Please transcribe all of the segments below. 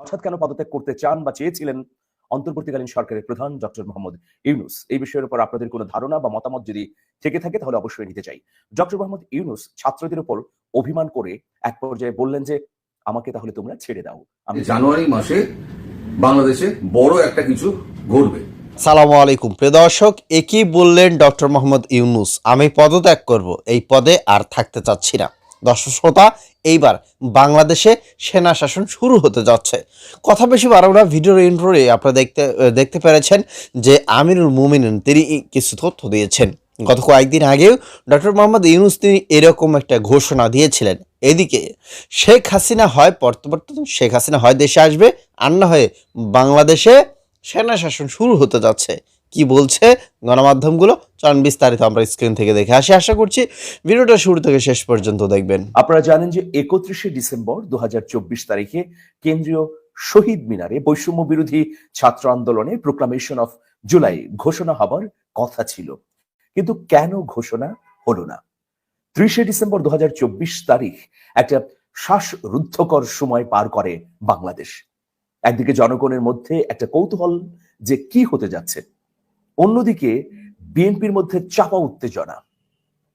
হঠাৎ কেন পদত্যাগ করতে চান বা চেয়েছিলেন অন্তর্বর্তীকালীন সরকারের প্রধান ডক্টর মোহাম্মদ ইউনুস? এই বিষয়ের উপর আপনাদের কোনো ধারণা বা মতামত যদি থেকে থাকে তাহলে অবশ্যই নিতে চাই। ডক্টর মোহাম্মদ ইউনুস ছাত্রদের উপর অভিমান করে এক পর্যায়ে বললেন যে আমাকে তাহলে তোমরা ছেড়ে দাও। আমি জানুয়ারি মাসে বাংলাদেশে বড় একটা কিছু ঘটবে। সালামু আলাইকুম। প্রিয় দর্শক একই বললেন ডক্টর মোহাম্মদ ইউনুস আমি পদত্যাগ করব। এই পদে আর থাকতে চাচ্ছি না। দর্শক শ্রোতা, এইবার বাংলাদেশে সেনা শাসন শুরু হতে যাচ্ছে। কথা বেশি বাড়াবো না, ভিডিওর ইন্ট্রোরে আপনারা দেখতে দেখতে পেরেছেন যে আমিরুল মুমিনুন তিনি কিছু তথ্য দিয়েছেন। গত কয়েকদিন আগেও ডক্টর মোহাম্মদ ইউনুস, তিনি এরকম একটা ঘোষণা দিয়েছিলেন। এদিকে শেখ হাসিনা হয়, বর্তমান শেখ হাসিনা হয়, দেশে আসবে, আর না হয়ে বাংলাদেশে সেনা শাসন শুরু হতে যাচ্ছে। কি বলছে গণমাধ্যমগুলো? চলুন বিস্তারিত আমরা স্ক্রিন থেকে দেখে আসি। আশা করছি ভিডিওটা শুরু থেকে শেষ পর্যন্ত দেখবেন। আপনারা জানেন যে একত্রিশে ডিসেম্বর দুহাজার চব্বিশ তারিখে কেন্দ্রীয় শহীদ মিনারে বৈষম্য বিরোধী ছাত্র আন্দোলনে প্রোক্লামেশন অফ জুলাই ঘোষণা হবার কথা ছিল। কিন্তু কেন ঘোষণা হলো না? ত্রিশে ডিসেম্বর দু হাজার চব্বিশ তারিখ একটা শ্বাসরুদ্ধকর সময় পার করে বাংলাদেশ। একদিকে জনগণের মধ্যে একটা কৌতূহল যে কি হতে যাচ্ছে অন্যদিকে বিএনপির মধ্যে চাপা উত্তেজনা।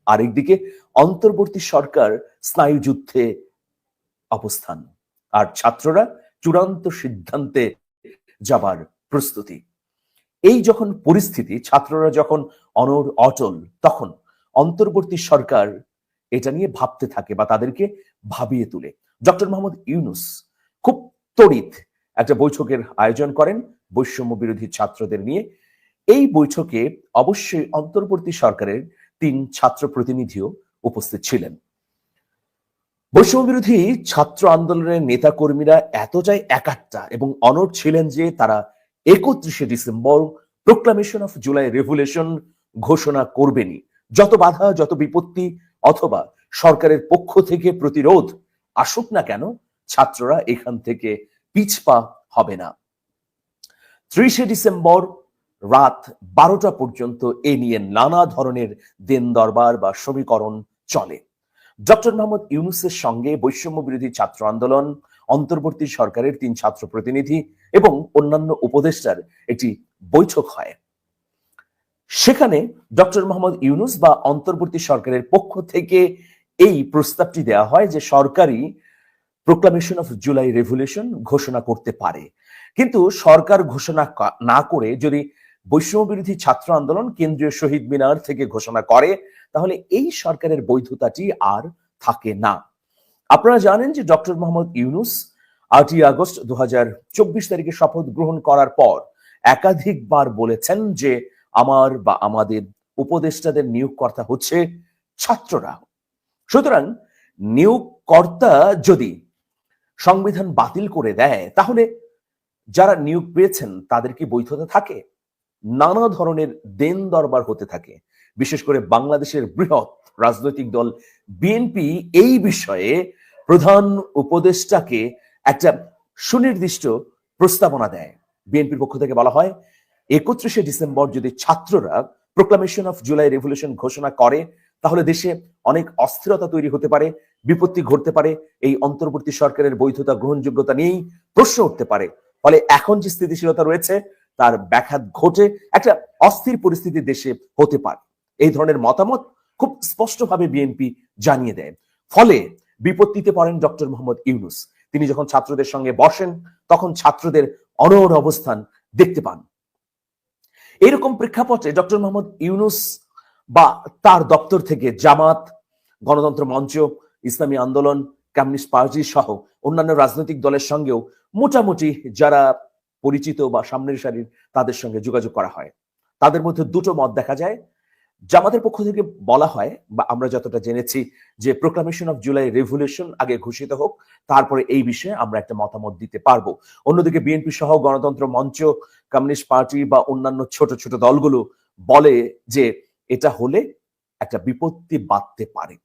আরেকদিকে অন্তর্বর্তী সরকার স্নায়ুযুদ্ধে অবস্থান। আর ছাত্ররা চূড়ান্ত সিদ্ধান্তে যাবার প্রস্তুতি। এই যখন পরিস্থিতি, ছাত্ররা যখন অনর অটল, তখন অন্তর্বর্তী সরকার এটা নিয়ে ভাবতে থাকে বা তাদেরকে ভাবিয়ে তুলে। ডক্টর মোহাম্মদ ইউনুস খুব তড়িৎ একটা বৈঠকের আয়োজন করেন বৈষম্য বিরোধী ছাত্রদের নিয়ে। এই বৈঠকে অবশ্যই অন্তর্বর্তী সরকারের তিন ছাত্র প্রতিনিধিও উপস্থিত ছিলেন। বৈষম্য বিরোধী ছাত্র আন্দোলনের নেতা কর্মীরা এতটাই একাত্তা এবং অনড় ছিলেন যে তারা একত্রিশে December proclamation of July revolution ঘোষণা করবেনই। যত বাধা, যত বিপত্তি অথবা সরকারের পক্ষ থেকে প্রতিরোধ আসুক না কেন, ছাত্ররা এখান থেকে পিছপা হবে না। ত্রিশে ডিসেম্বর রাত বারোটা পর্যন্ত এ নিয়ে নানা ধরনের দেন দরবার বা সমীকরণ চলে। ডক্টর মোহাম্মদ ইউনুসের সঙ্গে বৈষম্য বিরোধী ছাত্র আন্দোলন, অন্তর্বর্তী সরকারের তিন ছাত্র প্রতিনিধি এবং অন্যান্য উপদেষ্টার একটি বৈঠক হয়। সেখানে ডক্টর মোহাম্মদ ইউনুস বা অন্তর্বর্তী সরকারের পক্ষ থেকে এই প্রস্তাবটি দেওয়া হয় যে সরকারি প্রোক্লামেশন অফ জুলাই রেভুলেশন ঘোষণা করতে পারে। কিন্তু সরকার ঘোষণা না করে যদি বৈষম্য বিরোধী ছাত্র আন্দোলন কেন্দ্রীয় শহীদ মিনার থেকে ঘোষণা করে, তাহলে এই সরকারের বৈধতাটি আর থাকে না। আপনারা জানেন যে ডক্টর মোহাম্মদ ইউনুস আটই আগস্ট দুহাজার চব্বিশ তারিখে শপথ গ্রহণ করার পর একাধিকবার বলেছেন যে আমার বা আমাদের উপদেষ্টাদের নিয়োগকর্তা হচ্ছে ছাত্ররা। সুতরাং নিয়োগকর্তা যদি সংবিধান বাতিল করে দেয়, তাহলে যারা নিয়োগ পেয়েছেন তাদের কি বৈধতা থাকে? নানা ধরনের দেন দরবার হতে থাকে। বিশেষ করে বাংলাদেশের বৃহৎ রাজনৈতিক দল বিএনপি এই বিষয়ে প্রধান উপদেষ্টাকে একটা সুনির্দিষ্ট প্রস্তাবনা দেয়। বিএনপির পক্ষ থেকে বলা হয়, একত্রিশে ডিসেম্বর যদি ছাত্ররা প্রোক্লামেশন অফ জুলাই রেভলিউশন ঘোষণা করে, তাহলে দেশে অনেক অস্থিরতা তৈরি হতে পারে, বিপত্তি ঘটতে পারে, এই অন্তর্বর্তী সরকারের বৈধতা গ্রহণযোগ্যতা নিয়েই প্রশ্ন উঠতে পারে। ফলে এখন যে স্থিতিশীলতা রয়েছে তার ব্যাঘাত ঘটে একটা অস্থির পরিস্থিতি দেশে হতে পারে। এই ধরনের মতামত খুব স্পষ্টভাবে বিএনপি জানিয়ে দেয়। ফলে বিপত্তিতে পড়েন ডক্টর মোহাম্মদ ইউনুস। তিনি যখন ছাত্রদের সঙ্গে বসেন, তখন ছাত্রদের অনড় অবস্থান দেখতে পান। এরকম প্রেক্ষাপটে ডক্টর মোহাম্মদ ইউনুস বা তার দপ্তর থেকে জামাত, গণতন্ত্র মঞ্চ, ইসলামী আন্দোলন, কমিউনিস্ট পার্টি সহ অন্যান্য রাজনৈতিক দলের সঙ্গেও মোটামুটি যারা পরিচিত বা সামনের সারির তাদের সঙ্গে যোগাযোগ করা হয়। তাদের মধ্যে দুটো মত দেখা যায়। জামাতের পক্ষ থেকে বলা হয় বা আমরা যতটা জেনেছি যে প্রোক্লামেশন অফ জুলাই রেভলিউশন আগে ঘোষিত হোক, তারপরে এই বিষয়ে আমরা একটা মতামত দিতে পারব। অন্যদিকে বিএনপি সহ গণতন্ত্র মঞ্চ, কমিউনিস্ট পার্টি বা অন্যান্য ছোট ছোট দলগুলো বলে যে এটা হলে একটা বিপত্তি বাড়তে পারে।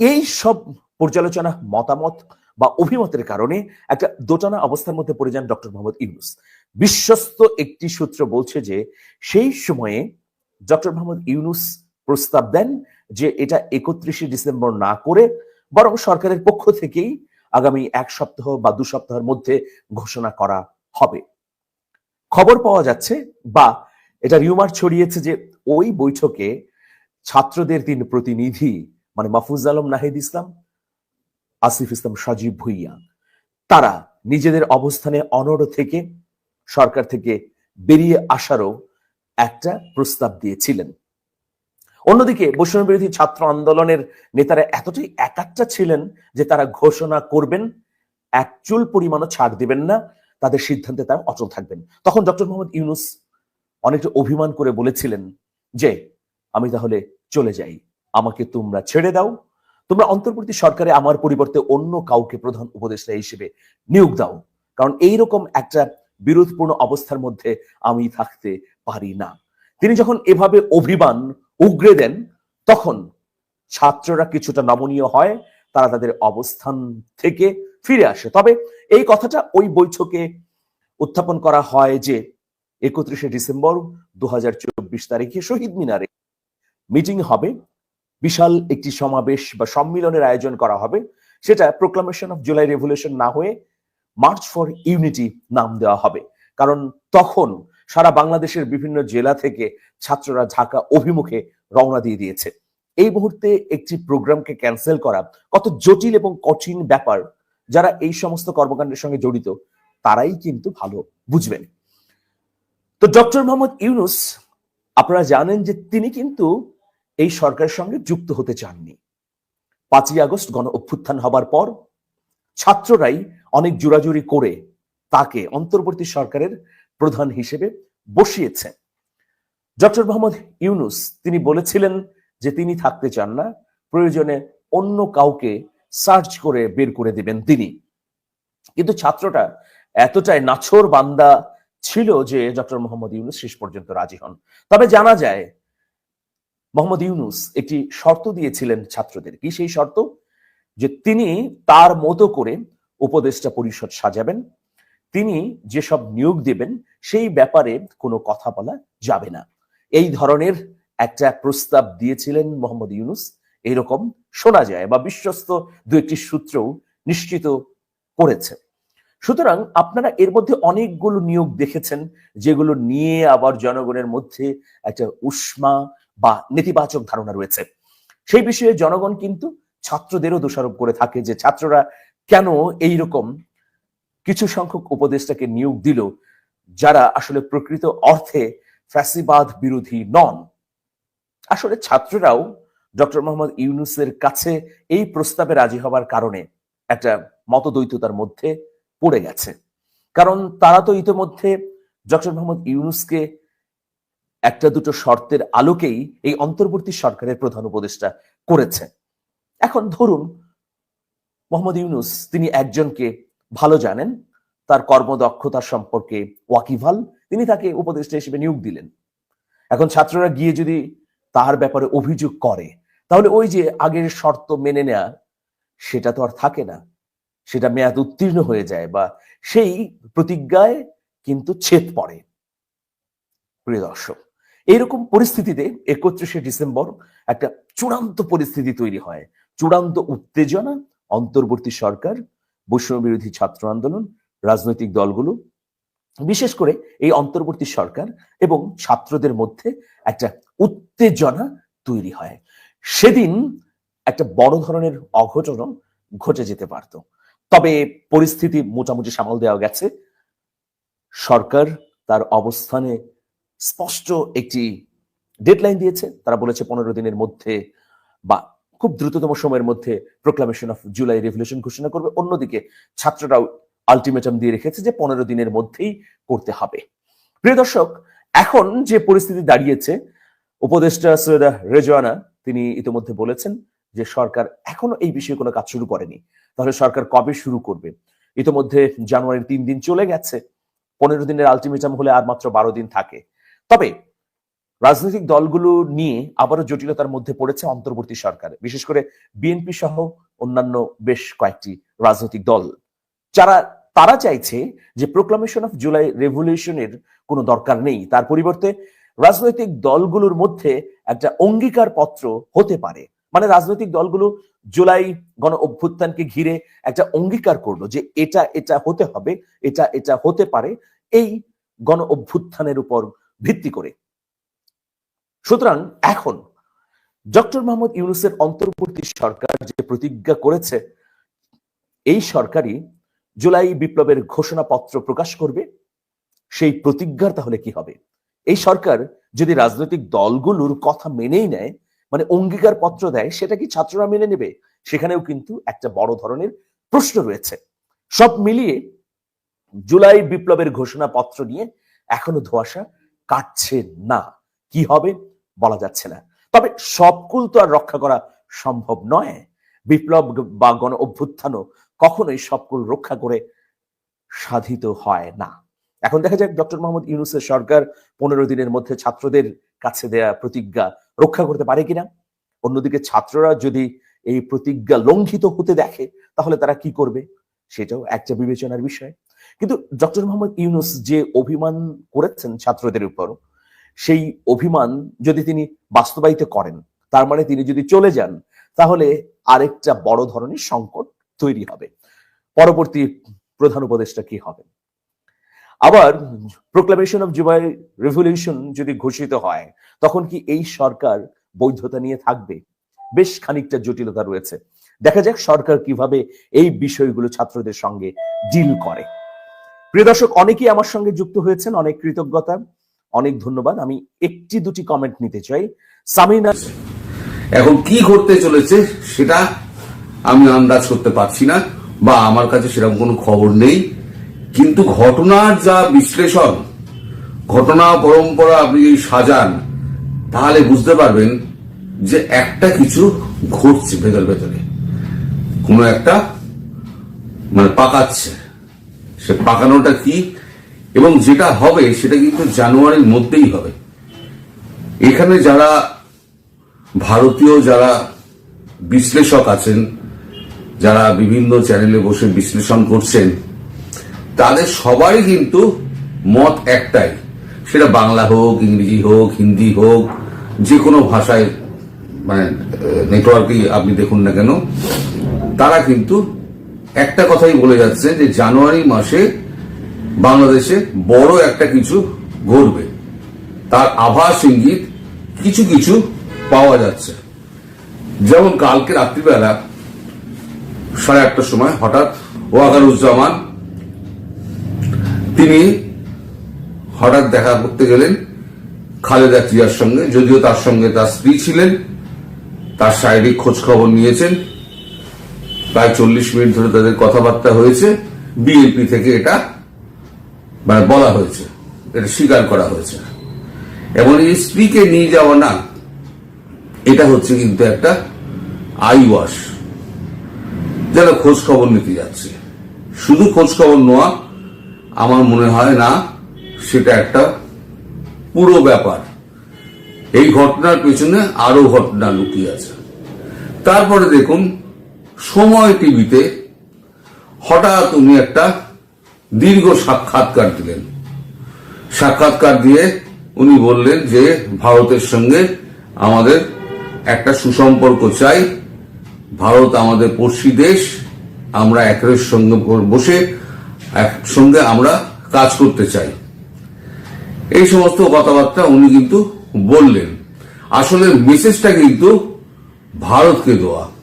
এই সব পর্যালোচনা মতামত বা অভিমতের কারণে একটা দোটানা অবস্থার মধ্যে পড়ে যান ডক্টর মোহাম্মদ ইউনুস। বিশ্বস্ত একটি সূত্র বলছে যে, সেই সময়ে ডক্টর মোহাম্মদ ইউনুস প্রস্তাব দেন যে এটা একত্রিশে ডিসেম্বর না করে বরং সরকারের পক্ষ থেকেই আগামী এক সপ্তাহ বা দু সপ্তাহের মধ্যে ঘোষণা করা হবে। খবর পাওয়া যাচ্ছে বা এটা রিউমার ছড়িয়েছে যে ওই বৈঠকে ছাত্রদের তিন প্রতিনিধি মানে মাহফুজ আলম, নাহিদ ইসলাম আসিফ ইসলাম সজীব ভুইয়া। তারা নিজেদের অবস্থানে অনড় থেকে সরকার থেকে বেরিয়ে আসারও একটা প্রস্তাব দিয়েছিলেন। অন্যদিকে বৈষম্য বিরোধী ছাত্র আন্দোলনের নেতারা এতটাই একাত্তা ছিলেন যে তারা ঘোষণা করবেন, এক চুল পরিমাণও ছাড় দিবেন না, তাদের সিদ্ধান্তে তারা অচল থাকবেন। তখন ডক্টর মোহাম্মদ ইউনুস অনেকটা অভিমান করে বলেছিলেন যে, আমি তাহলে চলে যাই, আমাকে তোমরা ছেড়ে দাও তোমরা অন্তর্বর্তী সরকারে আমার পরিবর্তে অন্য কাউকে প্রধান উপদেষ্টা হিসেবে নিয়োগ দাও। কারণ এইরকম একটা বিরোধপূর্ণ অবস্থার মধ্যে আমি থাকতে পারি না। তিনি যখন এভাবে অভিমান উগরে দেন, তখন ছাত্ররা কিছুটা নমনীয় হয়, তারা তাদের অবস্থান থেকে ফিরে আসে। তবে এই কথাটা ওই বৈঠকে উত্থাপন করা হয় যে একত্রিশে ডিসেম্বর দু হাজার চব্বিশ তারিখে শহীদ মিনারে মিটিং হবে। বিশাল একটি সমাবেশ বা সম্মিলনের আয়োজন করা হবে। সেটা প্রোক্লামেশন অফ জুলাই রেভলিউশন না হয়ে মার্চ ফর ইউনিটি নাম দেওয়া হবে। কারণ তখন সারা বাংলাদেশের বিভিন্ন জেলা থেকে ছাত্ররা ঢাকা অভিমুখে রওনা দিয়ে দিয়েছে। এই মুহূর্তে একটি প্রোগ্রামকে ক্যান্সেল করা কত জটিল এবং কঠিন ব্যাপার, যারা এই সমস্ত কর্মকাণ্ডের সঙ্গে জড়িত, তারাই কিন্তু ভালো বুঝবেন। তো ডক্টর মোহাম্মদ ইউনুস, আপনারা জানেন যে তিনি কিন্তু এই সরকারের সঙ্গে যুক্ত হতে চাননি। পাঁচই আগস্ট গণ অভ্যুত্থান হবার পর ছাত্ররাই অনেক জোরাজুরি করে তাকে অন্তর্বর্তী সরকারের প্রধান হিসেবে বসিয়েছে ডক্টর মোহাম্মদ ইউনুস তিনি বলেছিলেন যে তিনি থাকতে চান না, প্রয়োজনে অন্য কাউকে সার্চ করে বের করে দিবেন তিনি। কিন্তু ছাত্রটা এতটাই নাছর বান্দা ছিল যে ডক্টর মোহাম্মদ ইউনুস শেষ পর্যন্ত রাজি হন। তবে জানা যায় মোহাম্মদ ইউনুস একটি শর্ত দিয়েছিলেন ছাত্রদের। কি সেই শর্ত? যে তিনি তার মতো করে উপদেষ্টা পরিষদ সাজাবেন, তিনি যেসব নিয়োগ দেবেন সেই ব্যাপারে কোনো কথা বলা যাবে না। এই ধরনের একটা প্রস্তাব দিয়েছিলেন মোহাম্মদ ইউনুস। এরকম শোনা যায় বা বিশ্বস্ত দু একটি সূত্রও নিশ্চিত করেছে। সুতরাং আপনারা এর মধ্যে অনেকগুলো নিয়োগ দেখেছেন, যেগুলো নিয়ে আবার জনগণের মধ্যে একটা উষ্মা বা নেতিবাচক ধারণা রয়েছে। সেই বিষয়ে জনগণ কিন্তু ছাত্রদেরও দোষারোপ করে থাকে যে ছাত্ররা কেন এই রকম কিছু সংখ্যক উপদেষ্টাকে নিয়োগ দিল, যারা আসলে প্রকৃত অর্থে ফ্যাসিবাদ বিরোধী নন। আসলে ছাত্ররাও ডক্টর মোহাম্মদ ইউনুসের কাছে এই প্রস্তাবে রাজি হবার কারণে একটা মতদ্বৈততার মধ্যে পড়ে গেছে। কারণ তারা তো ইতিমধ্যে ডক্টর মোহাম্মদ ইউনুসকে একটা দুটো শর্তের আলোকেই এই অন্তর্বর্তী সরকারের প্রধান উপদেষ্টা করেছে এখন ধরুন, মোহাম্মদ ইউনুস, তিনি একজনকে ভালো জানেন, তার কর্মদক্ষতা সম্পর্কে ওয়াকিভাল তিনি তাকে উপদেষ্টা হিসেবে নিয়োগ দিলেন। এখন ছাত্ররা গিয়ে যদি তার ব্যাপারে অভিযোগ করে, তাহলে ওই যে আগের শর্ত মেনে নেয়া, সেটা তো আর থাকে না। সেটা মেয়াদ উত্তীর্ণ হয়ে যায় বা সেই প্রতিজ্ঞায় কিন্তু ছেদ পড়ে। প্রিয় দর্শক এইরকম পরিস্থিতিতে একত্রিশে ডিসেম্বর একটা চূড়ান্ত পরিস্থিতি তৈরি হয়। চূড়ান্ত উত্তেজনা, অন্তর্বর্তী সরকার, বৈষম্য বিরোধী ছাত্র আন্দোলন, রাজনৈতিক দলগুলো, বিশেষ করে এই অন্তর্বর্তী সরকার এবং ছাত্রদের মধ্যে একটা উত্তেজনা তৈরি হয়। সেদিন একটা বড় ধরনের অঘটন ঘটে যেতে পারত। তবে পরিস্থিতি মোটামুটি সামাল দেওয়া গেছে। সরকার তার অবস্থানে স্পষ্ট একটি ডেডলাইন দিয়েছে। তারা বলেছে পনেরো দিনের মধ্যে বা খুব দ্রুততম সময়ের মধ্যে প্রোক্লামেশন অফ জুলাই রেভলিউশন ঘোষণা করবে। অন্যদিকে ছাত্ররাও আলটিমেটাম দিয়ে রেখেছে যে পনেরো দিনের মধ্যেই করতে হবে। প্রিয় দর্শক, এখন যে পরিস্থিতি দাঁড়িয়েছে, উপদেষ্টা সৈয়দা রেজওয়ানা তিনি ইতিমধ্যে বলেছেন যে সরকার এখনও এই বিষয়ে কোনো কাজ শুরু করেনি। তাহলে সরকার কবে শুরু করবে? ইতিমধ্যে জানুয়ারির তিন দিন চলে গেছে। পনেরো দিনের আলটিমেটাম হলে আর মাত্র বারো দিন থাকে। তবে রাজনৈতিক দলগুলো নিয়ে আবারও জটিলতার মধ্যে পড়েছে অন্তর্বর্তী সরকার, বিশেষ করে বিএনপি সহ অন্যান্য বেশ কয়েকটি রাজনৈতিক দল। যারা, তারা চাইছে যে প্রোক্লামেশন অফ জুলাই রেভলিউশনের কোনো দরকার নেই। তার পরিবর্তে রাজনৈতিক দলগুলোর মধ্যে একটা অঙ্গীকার পত্র হতে পারে। মানে রাজনৈতিক দলগুলো জুলাই গণ অভ্যুত্থানকে ঘিরে একটা অঙ্গীকার করল যে এটা এটা হতে হবে, এটা এটা হতে পারে। এই গণ অভ্যুত্থানের উপর ভিত্তি করে। সুতরাং এখন ডক্টর মোহাম্মদ ইউনুসের অন্তর্বর্তী সরকার যে প্রতিজ্ঞা করেছে, এই সরকারই জুলাই বিপ্লবের ঘোষণাপত্র প্রকাশ করবে। সেই প্রতিজ্ঞার তাহলে কি হবে? এই সরকার যদি রাজনৈতিক দলগুলোর কথা মেনেই নেয় মানে অঙ্গীকার পত্র দেয়, সেটা কি ছাত্ররা মেনে নেবে? সেখানেও কিন্তু একটা বড় ধরনের প্রশ্ন রয়েছে। সব মিলিয়ে জুলাই বিপ্লবের ঘোষণাপত্র নিয়ে এখনও ধোয়াশা কাটছে না। কি হবে? বলা যাচ্ছে না। তবে সবকুল তো আর রক্ষা করা সম্ভব নয়। বিপ্লব বা গণ অভ্যুত্থানও কখনোই সবকুল রক্ষা করে সাধিত হয় না। এখন দেখা যাক ডক্টর মোহাম্মদ ইউনুসের সরকার পনেরো দিনের মধ্যে ছাত্রদের কাছে দেয়া প্রতিজ্ঞা রক্ষা করতে পারে কিনা? অন্যদিকে ছাত্ররা যদি এই প্রতিজ্ঞা লঙ্ঘিত হতে দেখে, তাহলে তারা কি করবে? সেটাও একটা বিবেচনার বিষয়। কিন্তু ডক্টর মোহাম্মদ ইউনুস যে অভিমান করেছেন ছাত্রদের উপর সেই অভিমান যদি তিনি বাস্তবায়িত করেন, তার মানে তিনি যদি চলে যান, তাহলে আরেকটা বড় ধরনের সংকট তৈরি হবে। পরবর্তী প্রধান উপদেষ্টা কি হবে আবার প্রোক্লামেশন অফ জুবাই রেভলিউশন যদি ঘোষিত হয়, তখন কি এই সরকার বৈধতা নিয়ে থাকবে? বেশ খানিকটা জটিলতা রয়েছে। দেখা যাক সরকার কীভাবে এই বিষয়গুলো ছাত্রদের সঙ্গে ডিল করে। প্রিয় দর্শক, অনেকেই আমার সঙ্গে যুক্ত হয়েছেন, অনেক কৃতজ্ঞতা, অনেক ধন্যবাদ। আমি একটি দুটি কমেন্ট নিতে চাই। সামিনা এখন কি ঘটতে চলেছে সেটা আমি আন্দাজ করতে পারছি না, বা আমার কাছে সেরকম কোনো খবর নেই। কিন্তু ঘটনার যা বিশ্লেষণ, ঘটনা পরম্পরা আপনি যদি সাজান, তাহলে বুঝতে পারবেন যে একটা কিছু ঘটছে ভেতর ভেতরে। কোনো একটা মানে পাকাচ্ছে। সে পাকানোটা কি? এবং যেটা হবে, সেটা কিন্তু জানুয়ারির মধ্যেই হবে। এখানে যারা ভারতীয়, যারা বিশ্লেষক আছেন, যারা বিভিন্ন চ্যানেলে বসে বিশ্লেষণ করছেন, তাদের সবারই কিন্তু মত একটাই। সেটা বাংলা হোক, ইংরেজি হোক, হিন্দি হোক, যে কোনো ভাষায় মানে নেটওয়ার্কেই আপনি দেখুন না কেন তারা কিন্তু একটা কথাই বলে যাচ্ছে যে জানুয়ারি মাসে বাংলাদেশে বড় একটা কিছু ঘটবে। তার আভাস ইঙ্গিত কিছু কিছু পাওয়া যাচ্ছে। যেমন কালকে রাত্রিবেলা সাড়ে আটটার সময় হঠাৎ ওয়াকারুজ্জামান তিনি হঠাৎ দেখা করতে গেলেন খালেদা জিয়ার সঙ্গে, যদিও তার সঙ্গে তার স্ত্রী ছিলেন, তার শারীরিক খোঁজ খবর নিয়েছেন। প্রায় চল্লিশ মিনিট ধরে তাদের কথাবার্তা হয়েছে। বিএনপি থেকে এটা মানে বলা হয়েছে। এটা স্বীকার করা হয়েছে। এবং স্ত্রীকে নিয়ে যাওয়া না, এটা হচ্ছে কিন্তু একটা আই ওয়াশ। যারা খোঁজ খবর নিতে যাচ্ছে। শুধু খোঁজ খবর নেওয়া আমার মনে হয় না, সেটা একটা পুরো ব্যাপার। এই ঘটনার পেছনে আরও ঘটনা লুকিয়ে আছে। তারপরে দেখুন সময় টিভিতে হঠাৎ উনি একটা দীর্ঘ সাক্ষাৎকার দিলেন। সাক্ষাৎকার দিয়ে উনি বললেন যে, ভারতের সঙ্গে আমাদের একটা সুসম্পর্ক চাই। ভারত আমাদের পড়শি দেশ। আমরা একের সঙ্গে বসে একসঙ্গে আমরা কাজ করতে চাই। এই সমস্ত কথাবার্তা উনি কিন্তু বললেন। আসলে মেসেজটা কিন্তু ভারতকে দেওয়া।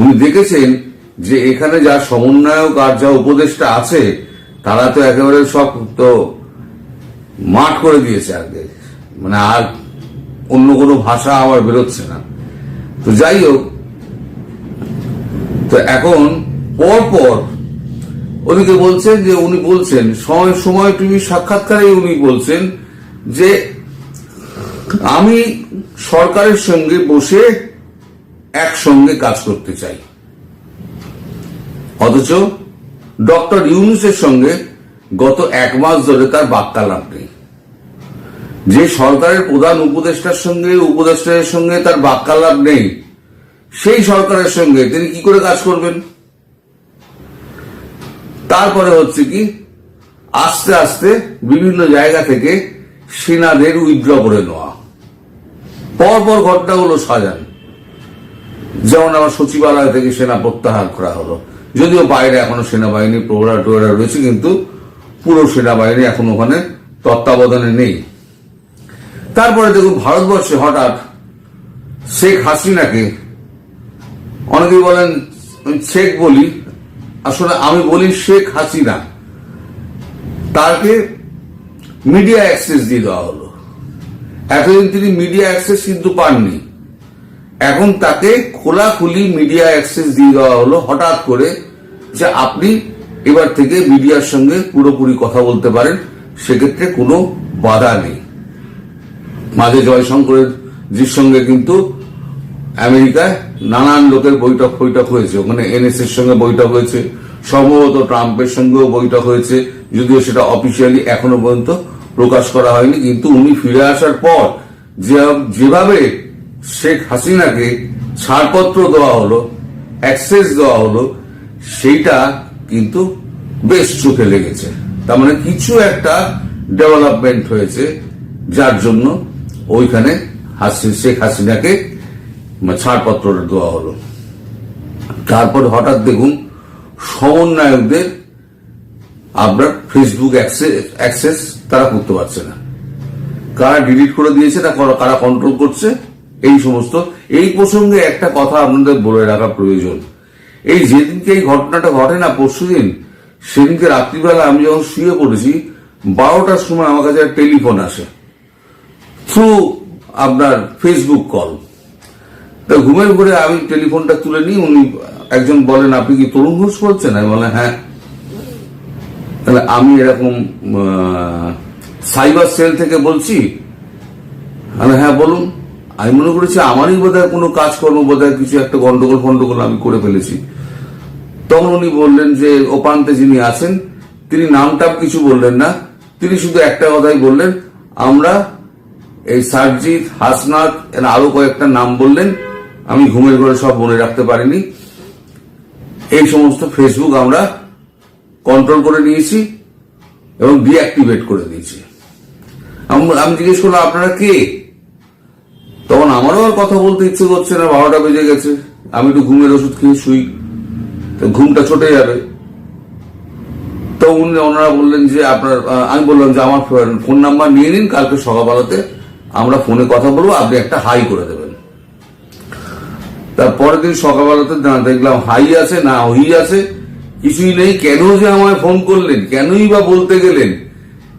উনি দেখেছেন যে এখানে যা সমন্বয়ক আর যা উপদেষ্টা আছে, তারা তো একেবারে সব তো মাঠ করে দিয়েছে আগে মানে আর অন্য কোনো ভাষা আবার বেরোচ্ছে না। তো যাই হোক, তো এখন পর পর ওদিকে বলছেন যে উনি বলছেন, সময় সময় টিভি সাক্ষাৎকারে উনি বলছেন যে আমি সরকারের সঙ্গে বসে একসঙ্গে কাজ করতে চাই। অথচ ডক্টর ইউনুসের সঙ্গে গত এক মাস ধরে তার বাক্যালাপ নেই। যে সরকারের প্রধান উপদেষ্টার সঙ্গে উপদেষ্টার সঙ্গে তার বাক্যালাপ নেই, সেই সরকারের সঙ্গে তিনি কি করে কাজ করবেন? তারপরে হচ্ছে কি, আস্তে আস্তে বিভিন্ন জায়গা থেকে সেনাদের উইথড্র করে নেওয়া। পরপর ঘটনাগুলো সাজান। যেমন আমার সচিবালয় থেকে সেনা প্রত্যাহার করা হলো। যদিও বাইরে এখনও সেনাবাহিনী, প্রহরা টোহরা রয়েছে, কিন্তু পুরো সেনাবাহিনী এখন ওখানে তত্ত্বাবধানে নেই। তারপরে দেখুন, ভারতবর্ষে হঠাৎ শেখ হাসিনাকে অনেকেই বলেন শেখ বলি। আসলে আমি বলি শেখ হাসিনা। তাকে মিডিয়া অ্যাক্সেস দিয়ে দেওয়া হলো। এতদিন তিনি মিডিয়া অ্যাক্সেস কিন্তু পাননি। এখন তাকে খোলাখুলি মিডিয়া অ্যাক্সেস দিয়ে দেওয়া হলো হঠাৎ করে যে আপনি এবার থেকে মিডিয়ার সঙ্গে পুরোপুরি কথা বলতে পারেন, সেক্ষেত্রে কোনো বাধা নেই। মাঝে জয়শঙ্করের জির সঙ্গে কিন্তু আমেরিকায় নানান লোকের বৈঠক বৈঠক হয়েছে। ওখানে এনএস এর সঙ্গে বৈঠক হয়েছে, সম্ভবত ট্রাম্পের সঙ্গেও বৈঠক হয়েছে, যদিও সেটা অফিসিয়ালি এখনও পর্যন্ত প্রকাশ করা হয়নি। কিন্তু উনি ফিরে আসার পর যেভাবে শেখ হাসিনাকে ছাড়পত্র দেওয়া হলো অ্যাক্সেস দেওয়া হলো, সেইটা কিন্তু বেশ চোখে লেগেছে। তার মানে কিছু একটা ডেভেলপমেন্ট হয়েছে, যার জন্য ওইখানে হাসি- শেখ হাসিনাকে ছাড়পত্র দেওয়া হলো। তারপর হঠাৎ দেখুন সমন্বয়কদের আপনার ফেসবুক অ্যাক্সেস তারা করতে পারছে না। কারা ডিলিট করে দিয়েছে না কারা কন্ট্রোল করছে? এই সমস্ত। এই প্রসঙ্গে একটা কথা আপনাদের বলে রাখা প্রয়োজন। এই যেদিনকে এই ঘটনাটা ঘটে না পরশুদিন সেদিনকে রাত্রিবেলা আমি যখন শুয়ে পড়েছি, বারোটার সময় আমার কাছে টেলিফোন আসে। থ্রু আপনার ফেসবুক কল তা ঘুমের ঘুরে আমি টেলিফোনটা তুলে নিই, উনি একজন বলেন, আপনি কি তরুণ ঘোষ বলছেন? আমি বলেন হ্যাঁ। তাহলে আমি এরকম সাইবার সেল থেকে বলছি। হ্যাঁ বলুন। আমি মনে করেছি আমারই বোধহয় কোনো কাজকর্ম, বোধহয় কিছু একটা গন্ডগোল, ফন্ডগোল আমি করে ফেলেছি। তখন উনি বললেন যে, ওপান্তে যিনি আছেন, তিনি নামটাম কিছু বললেন না, তিনি শুধু একটা কথাই বললেন, আমরা এই সারজিৎ হাসনাথ এর আরও কয়েকটা নাম বললেন, আমি ঘুমের ঘরে সব মনে রাখতে পারিনি। এই সমস্ত ফেসবুক আমরা কন্ট্রোল করে নিয়েছি এবং ডিঅ্যাক্টিভেট করে দিয়েছি। আমি জিজ্ঞেস করলাম, আপনারা কে? তখন আমারও আর কথা বলতে ইচ্ছে করছে না, বারোটা বেজে গেছে। আমি একটু ঘুমের ওষুধ খেয়ে শুই। তো ঘুমটা ছুটে যাবে। তো উনি, ওনারা বললেন যে আপনার আমি বললাম যে আমার ফোন নাম্বার নিয়ে নিন, কালকে সকালবেলাতে আমরা ফোনে কথা বলব, আপনি একটা হাই করে দেবেন। তারপরের দিন সকালবেলাতে দেখলাম হাই আছে, না হই আছে, কিছুই নেই। কেন যে আমায় ফোন করলেন? কেনই বা বলতে গেলেন?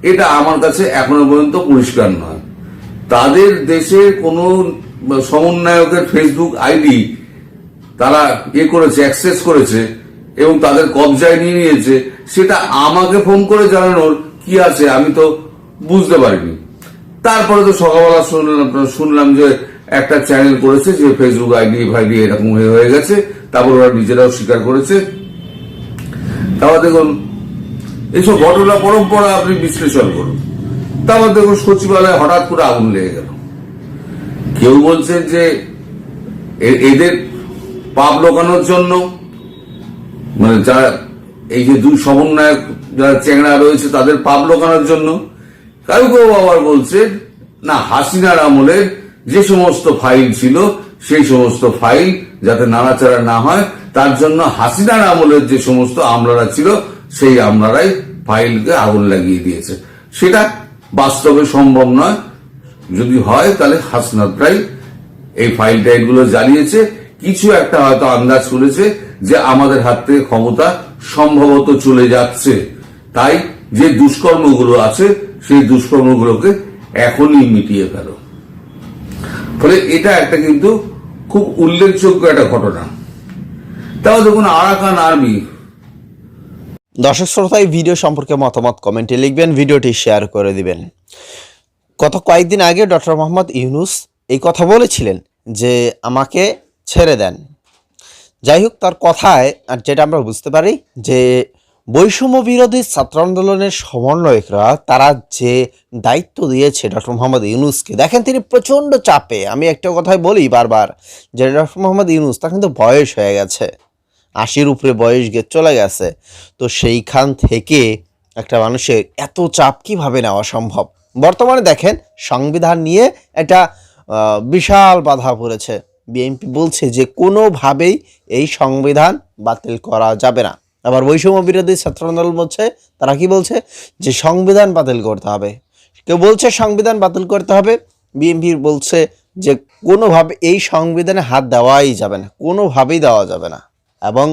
এটা আমার কাছে এখনও পর্যন্ত পরিষ্কার নয়। তাদের দেশে কোন সমন্বয়কের ফেসবুক আইডি তারা ইয়ে করেছে অ্যাক্সেস করেছে এবং তাদের কবজায় নিয়ে নিয়েছে, সেটা আমাকে ফোন করে জানানোর কি আছে আমি তো বুঝতে পারিনি। তারপরে তো সকালবেলা শুনলাম শুনলাম যে একটা চ্যানেল করেছে যে ফেসবুক আইডি ফাইডি এরকম হয়ে গেছে, তারপর ওরা নিজেরাও স্বীকার করেছে। তারপর দেখুন, এইসব ঘটনা পরম্পরা আপনি বিশ্লেষণ করুন। তারপর দেখুন সচিবালয়ে হঠাৎ করে আগুন লেগে গেল। কেউ বলছেন যে এদের পাপ লোকানোর জন্য মানে যারা এই যে দুই সমন্বয়ক যারা চেংড়া রয়েছে তাদের পাপ লোকানোর জন্য কেউ কেউ আবার বলছে না, হাসিনার আমলের যে সমস্ত ফাইল ছিল, সেই সমস্ত ফাইল যাতে নাড়াচাড়া না হয়, তার জন্য হাসিনার আমলের যে সমস্ত আমলারা ছিল, সেই আমলারাই ফাইলকে আগুন লাগিয়ে দিয়েছে। সেটা বাস্তবে সম্ভব নয়। যদি হয়, তাহলে হাসনাতরাই এই ফাইল টাইলগুলো জ্বালিয়েছে। কিছু একটা হয়তো আন্দাজ করেছে যে আমাদের হাত থেকে ক্ষমতা সম্ভবত চলে যাচ্ছে। তাই যে দুষ্কর্মগুলো আছে, সেই দুষ্কর্মগুলোকে এখনই মিটিয়ে ফেলো। ফলে এটা একটা কিন্তু খুব উল্লেখযোগ্য একটা ঘটনা। তাও দেখুন, আরাকান আর্মি দর্শক শ্রোতা, এই ভিডিও সম্পর্কে মতামত কমেন্টে লিখবেন ভিডিওটি শেয়ার করে দিবেন। গত কয়েকদিন আগে ডক্টর মোহাম্মদ ইউনুস এই কথা বলেছিলেন যে আমাকে ছেড়ে দেন। যাই হোক, তার কথায়, আর যেটা আমরা বুঝতে পারি, যে বৈষম্য বিরোধী ছাত্র আন্দোলনের সমন্বয়করা, তারা যে দায়িত্ব দিয়েছে ডক্টর মোহাম্মদ ইউনুসকে, দেখেন তিনি প্রচণ্ড চাপে, আমি একটা কথাই বলি বারবার, যে ডক্টর মোহাম্মদ ইউনুস, তার কিন্তু বয়স হয়ে গেছে। আশির উপরে বয়স গে চলে গেছে। তো সেইখান থেকে একটা মানুষের এত চাপ কীভাবে নেওয়া সম্ভব? বর্তমানে দেখেন সংবিধান নিয়ে আহ, বিশাল বাধা পড়েছে। বিএনপি বলছে যে কোনোভাবেই এই সংবিধান বাতিল করা যাবে না। আবার বৈষম্য বিরোধী ছাত্র আন্দোলন বলছে তারা কি বলছে? যে সংবিধান বাতিল করতে হবে। কেউ বলছে সংবিধান বাতিল করতে হবে বিএনপি বলছে যে কোনোভাবে এই সংবিধানে হাত দেওয়াই যাবে না কোনোভাবেই দেওয়া যাবে না। এবং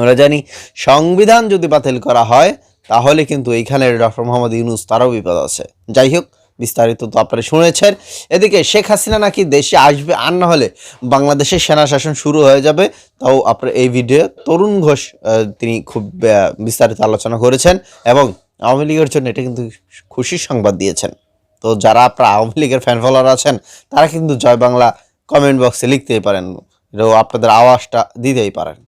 আমরা জানি সংবিধান যদি বাতিল করা হয়, তাহলে কিন্তু এইখানে ডক্টর মোহাম্মদ ইউনুস তারও বিপদ আছে। যাই হোক, বিস্তারিত তো আপনারা শুনেছেন। এদিকে শেখ হাসিনা নাকি দেশে আসবে আর না হলে বাংলাদেশে সেনা শাসন শুরু হয়ে যাবে, তাও আপনার এই ভিডিও তরুণ ঘোষ তিনি খুব বিস্তারিত আলোচনা করেছেন এবং আওয়ামী লীগের জন্য এটা কিন্তু খুশির সংবাদ দিয়েছেন। তো যারা আপনার আওয়ামী লীগের ফ্যান ফলোয়ার আছেন, তারা কিন্তু জয় বাংলা কমেন্ট বক্সে লিখতেই পারেন। আপনাদের আওয়াজটা দিতেই পারেন।